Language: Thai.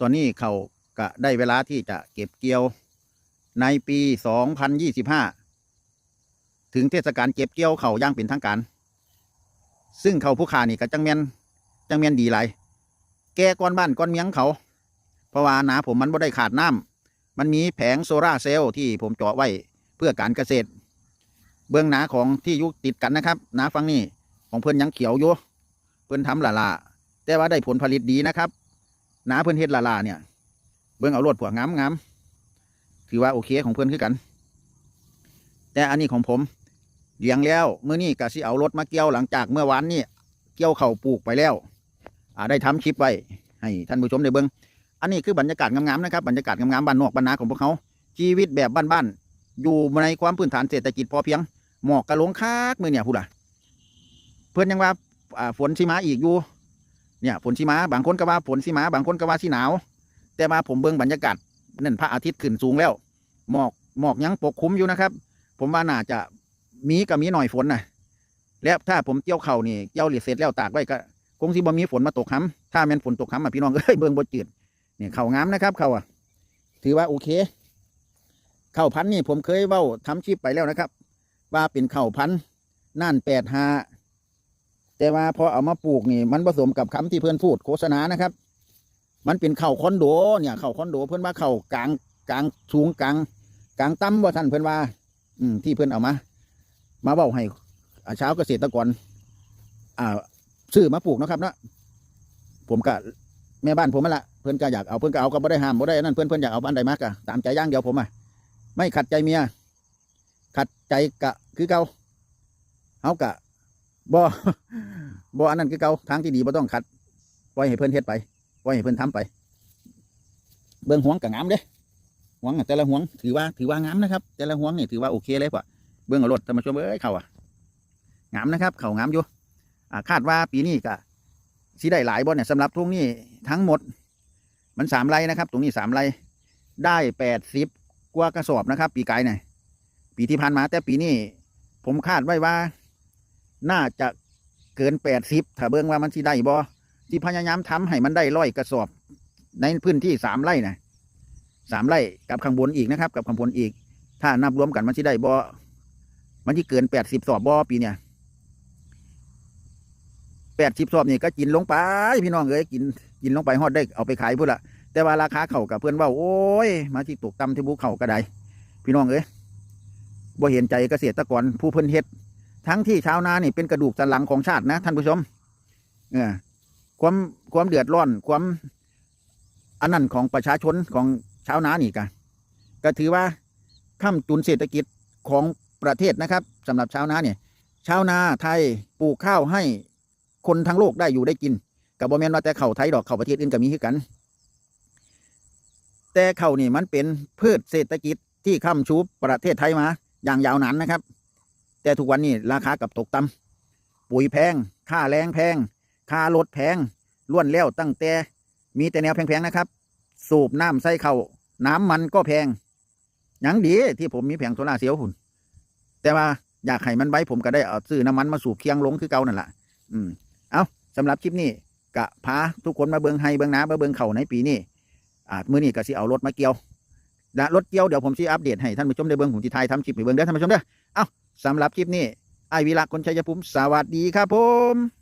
ตอนนี้เขาก็ได้เวลาที่จะเก็บเกี่ยวในปี 2025 ถึงเทศกาลเก็บเกี่ยวเขาย่างเป็นทางการ ซึ่งเขาผู้ขานี่ก็จังแมนจังแมนดีหลายแก่ก้อนบ้านก้อนเมียงเขา เพราะว่านาผมมันบ่ได้ขาดน้ำมันมีแผงโซลาร์เซลล์ที่ผมเจาะไว้เพื่อการเกษตร เบื้องหนาของที่ยุติดกันนะครับนาฟังนี่ของเพื่อนยังเขียวอยู่เพื่อนทำละลาแต่ว่าได้ผลผลิตดีนะครับ นาเพื่อนเฮ็ดละลาเนี่ย เบื้องเอารวดผัวงามงามถือว่าโอเคของเพื่อนคือกัน แต่อันนี้ของผมเลี้ยงแล้วเมื่อนี้กะสิเอารถมาเกี่ยวหลังจากเมื่อวานนี่เกี่ยวเข่าปลูกไปแล้ว อ่าได้ทำคลิปไว้ให้ท่านผู้ชมได้เบิ่งอันนี้คือบรรยากาศงามๆนะครับบรรยากาศงามๆบ้านนอกบ้านนาของพวกเขาชีวิตแบบบ้านๆอยู่ในความพื้นฐานเศรษฐกิจพอเพียงหมอกกระลงคักมือเนี่ยพูดล่ะ เพื่อนยังว่าฝนสิมาอีกอยู่ เนี่ยฝนสิมาบางคนก็ว่าฝนสิมาบางคนก็ว่าสิหนาว แต่มาผมเบิ่งบรรยากาศนั่นพระอาทิตย์ขึ้นสูงแล้ว หมอกหมอกยังปกคลุมอยู่นะครับ ผมว่าน่าจะมีกับมีหน่อยฝนนะแล้วถ้าผมเกี่ยวเข่านี่เกี่ยวเหลียเสร็จแล้วตากไว้ก็คงสิบ่มีฝนมาตกค้ำถ้าแม่นฝนตกค้ำอะพี่น้องเอ้ยเบิ่งบ่จืดเนี่ยเข่างามนะครับเข่าอะ ถือว่าโอเค เข่าพันนี่ผมเคยเว้าทำคลิปไปแล้วนะครับ ว่าเป็นเข่าพันน่านแปดหา แต่ว่าพอเอามาปลูกนี่ มันผสมกับคำที่เพื่อนพูดโฆษณานะครับ มันเป็นเข่าคอนโดเนี่ยเข่าคอนโดเพื่อนว่าเข่ากลางกลางสูงกลางกลางต่ำว่าท่านเพื่อนว่า อืมที่เพื่อนเอามา มาเบ้าให้เช้าเกษตรกร อ่าซื้อมาปลูกนะครับเนาะผมก็แม่บ้านผมนั่ละเพื่อนก็อยากเอาเพื่อนก็เอาก็บ่ได้ห้ามบ่ได้นั่นเพื่อนเพื่อนอยากเอาบ้านใดมากอะตามใจย่างเดียวผมอะไม่ขัดใจเมียขัดใจกะคือเกาเฮากะ บ่บ่อันนั้นคือเก่าทางที่ดีบ่ต้องขัดปล่อยให้เพื่อนเฮ็ดไปปล่อยให้เพื่อนทำไป เบิ่งห่วงกะงามเด้ห่วงแต่ละห่วงถือว่าถือว่างามนะครับ แต่ละห่วงนี่ถือว่าโอเคเลยป่ะเบิ่งเอารถท่านผู้ชมเอ้ยเขาอะงามนะครับ เขางามอยู่อ่าคาดว่าปีนี้ก็สิได้หลายบ่เนี่ยสำหรับทุ่งนี้ทั้งหมด มันสามไร่นะครับ ตรงนี้สามไร่ได้แปดสิบกว่ากระสอบนะครับ ปีกายเนี่ยปีที่ผ่านมาแต่ปีนี้ผมคาดไว้ว่า น่าจะเกินแปดสิบถ้าเบิ่งว่ามันสิได้บ่ที่พยายามทำให้มันได้ร้อยกระสอบ ในพื้นที่สามไร่นะสามไร่กับข้างบนอีกนะครับ กับข้างบนอีก ถ้านับรวมกันมันสิได้บ่มันที่เกินแปดสิบสอบบ่ปีเนี่ยแปดสิบสอบนี่ก็กินลงไปพี่น้องเอ้ยกินกินลงไปฮอดได้เอาไปขายพุ่นละแต่ว่าราคาเข่ากับเพื่อนว่าโอ้ย มาที่ตกต่ำที่ภูเข่าก็ได้พี่น้องเอ้ยบ่เห็นใจเกษตรกรผู้เพิ่นเฮ็ด ทั้งที่ชาวนานี่เป็นกระดูกสันหลังของชาตินะท่านผู้ชมเออความความเดือดร้อนความอันนั้นของประชาชนของชาวนานี่กันก็ถือว่าค้ำจุนเศรษฐกิจของประเทศนะครับสำหรับชาวนาเนี่ยชาวนาไทยปลูกข้าวให้คนทั้งโลกได้อยู่ได้กินกับบ่แมนว่าแต่เข้าไทยดอกเข้าประเทศอื่นก็มีคือกัน แต่เข้านี่มันเป็นพืชเศรษฐกิจที่ค้ำชูประเทศไทยมา อย่างยาวนานนะครับ แต่ทุกวันนี้ราคากับตกต่ำปุ๋ยแพง ค่าแรงแพง ค่ารถแพงล้วนแล้วตั้งแต่ มีแต่แนวแพงๆนะครับ สูบน้ำใส่เขาน้ำมันก็แพงยังดีที่ผมมีแผงโซล่าเซลล์หุ่นแต่ว่าอยากให้มันไว้ผมก็ได้เอาซื้อน้ำมันมาสูบเคียงลงคือเก่านั่นแหละอืม เอาสำหรับคลิปนี้กะพาทุกคนมาเบิงไฮเบิงน้ามาเบิงเข่าในปีนี้อ่ามื้อนี้ก็สิเอารถมาเกี่ยว และรถเกี่ยวเดี๋ยวผมชี้อัปเดตให้ท่านผู้ชมได้เบิงผมสิถ่ายทำคลิปให้เบิงเด้อท่านผู้ชมเด้อเอ้าสำหรับคลิปนี้ไอวิระคนชัยภูมิสวัสดีครับผม